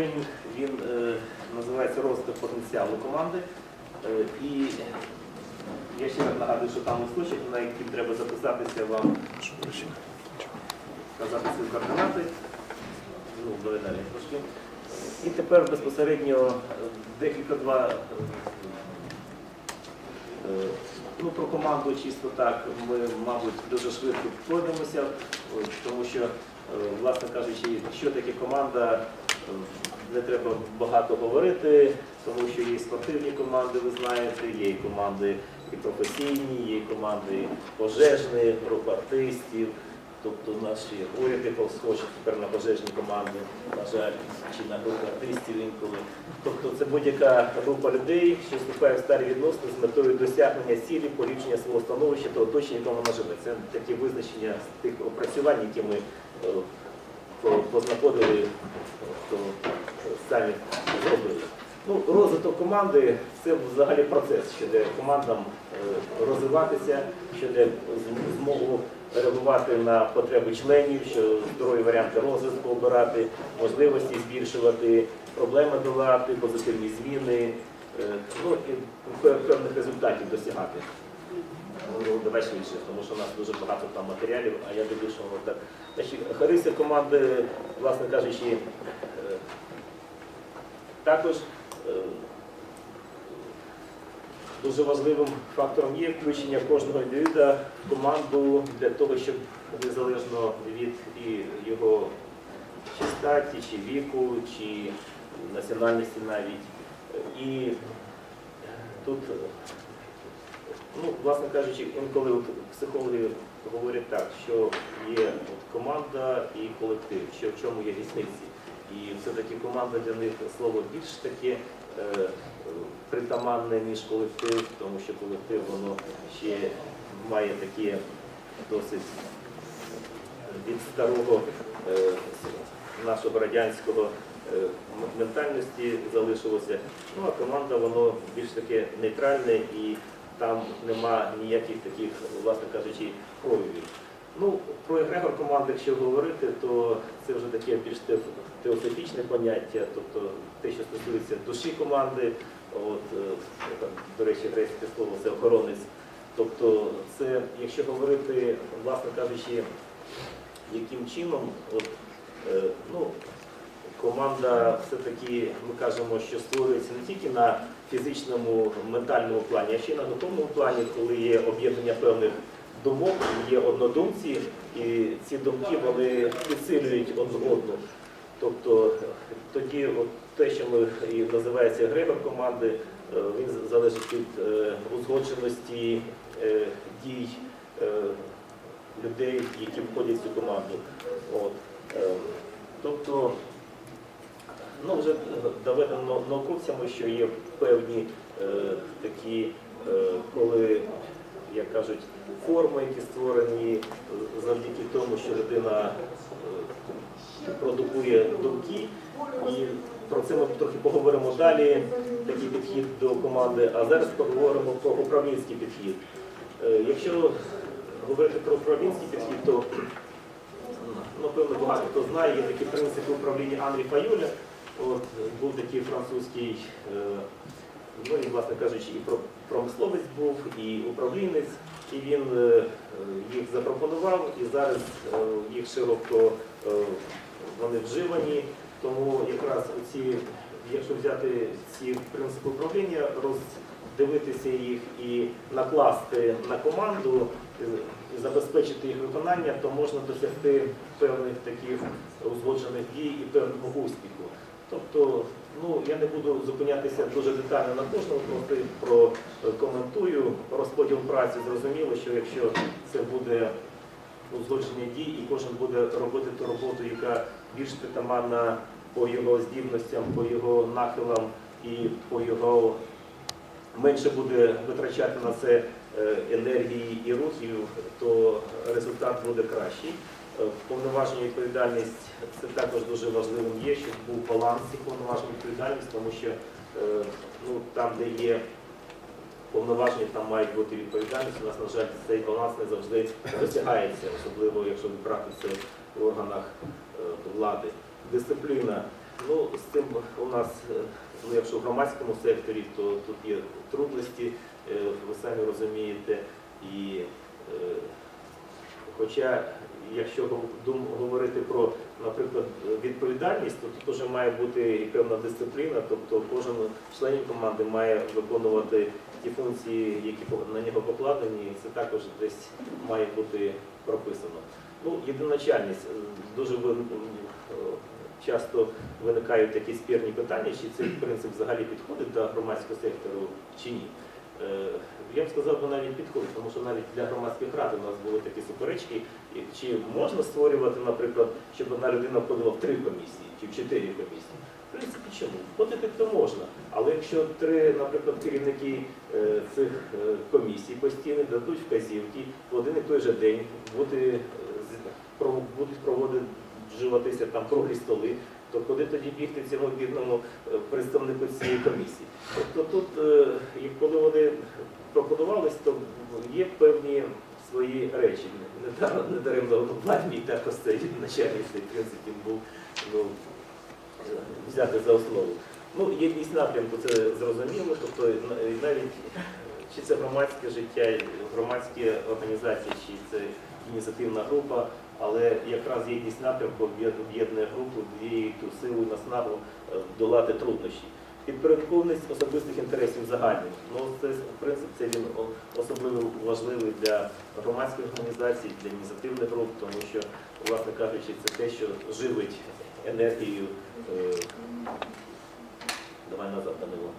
тренінг він е, називається розвиток потенціалу команди. Е, і я ще раз нагадую, що там листочок, на який треба записатися вам, сказати свої координати. Ну, далі трошки. І тепер безпосередньо е, декілька два. Ну, про команду чисто так, ми, мабуть, дуже швидко пройдемося, тому що, власне кажучи, що таке команда, не треба багато говорити, тому що є спортивні команди, ви знаєте, є і команди і професійні, є і команди пожежні, рух артистів, тобто наші уряди схожі тепер на пожежні команди, на жаль, чи на групи артистів інколи. Тобто це будь-яка група людей, що вступає в старі відносини з метою досягнення цілі, поліпшення свого становища та оточення, якому вона живе. Це такі визначення тих опрацювань, які ми е, познаходили, хто самі зробили. Ну, розвиток команди це взагалі процес, що дає командам е, розвиватися, що з- змогу реагувати на потреби членів, що здорові варіанти розвитку обирати, можливості збільшувати, проблеми долати, позитивні зміни, е, ну і певних результатів досягати. Ну, давай швидше, тому що у нас дуже багато там матеріалів, а я дивлюсь, що воно так. Значить, характеристика команди, власне кажучи, е, також е, дуже важливим фактором є включення кожного індивіда в команду для того, щоб незалежно від його чи статі, чи віку, чи національності навіть. І тут, ну, власне кажучи, інколи психологи говорять так, що є от команда і колектив, що в чому є різниці. І все-таки команда для них слово більш таке е, притаманне, ніж колектив, тому що колектив воно ще має такі досить від старого е, нашого радянського е, ментальності залишилося. Ну а команда воно більш таке нейтральне і там нема ніяких таких, власне кажучи, проявів. Ну, про егрегор команди, якщо говорити, то це вже таке більш теософічне поняття, тобто те, що стосується душі команди, от, е, до речі, грецьке слово це охоронець. Тобто, це, якщо говорити, власне кажучи, яким чином, от, е, ну, команда все-таки, ми кажемо, що створюється не тільки на фізичному, ментальному плані, а ще й на духовному плані, коли є об'єднання певних думок, є однодумці, і ці думки вони підсилюють одну одну. Тобто тоді от те, що ми і називається егрегор команди, е, він залежить від е, узгодженості е, дій людей, які входять в цю команду. От. е, Тобто, ну вже доведено науковцями, що є певні е, такі, е, коли, як кажуть, форми, які створені е, завдяки тому, що людина е, продукує думки. І про це ми трохи поговоримо далі, такий підхід до команди. А зараз поговоримо про управлінський підхід. Е, Якщо говорити про управлінський підхід, то напевно, багато хто знає, є такі принципи управління Анрі Фаюля. От, був такий французький, е, ну і, власне кажучи, і про- промисловець був, і управлінець, і він е, е, їх запропонував, і зараз е, їх широко е, вони вживані. Тому якраз оці, якщо взяти ці принципи управління, роздивитися їх і накласти на команду, е, забезпечити їх виконання, то можна досягти певних таких узгоджених дій і певного успіху. Тобто, ну я не буду зупинятися дуже детально на кожному, просто прокоментую розподіл праці. Зрозуміло, що якщо це буде узгодження дій, і кожен буде робити ту роботу, яка більш притаманна по його здібностям, по його нахилам і по його менше буде витрачати на це е, енергії і рухів, то результат буде кращий. Е, Повноваження і відповідальність це також дуже важливим є, щоб був баланс цих повноважень і відповідальність, тому що е, ну, там, де є повноваження, там мають бути відповідальність. У нас, на жаль, цей баланс не завжди досягається, особливо якщо брати це в органах е, влади. Дисципліна. Ну, з цим у нас, ну, якщо в громадському секторі, то тут є трудності, ви самі розумієте. І хоча, якщо говорити про, наприклад, відповідальність, то тут вже має бути і певна дисципліна, тобто кожен з членів команди має виконувати ті функції, які на нього покладені, і це також десь має бути прописано. Ну, єдиначальність. Дуже часто виникають такі спірні питання, чи цей принцип взагалі підходить до громадського сектору чи ні. Е, Я б сказав, що навіть підходить, тому що навіть для громадських рад у нас були такі суперечки, чи можна створювати, наприклад, щоб одна людина входила в три комісії чи в чотири комісії. В принципі, чому? Входити то можна. Але якщо три, наприклад, керівники е, цих е, комісій постійно дадуть вказівки в один і той же день бути, е, проводитися там круглі столи, то куди тоді бігти цьому бідному е, представнику цієї комісії? Тобто тут, е, коли вони пропонувались, то є певні свої речі. Не даремно, армії також цей начальник цей принцип був ну, е, взяти за основу. Ну, єдність напрямку це зрозуміло, тобто навіть чи це громадське життя, громадські організації, чи це ініціативна група, але якраз єдність напрямку об'єднує групу, діє ту силу і наснагу е, долати труднощі. Підпорядкованість особистих інтересів загальних. Ну, це принцип це він особливо важливий для громадських організацій, для ініціативних груп, тому що, власне кажучи, це те, що живить енергію. е, Давай назад Данило.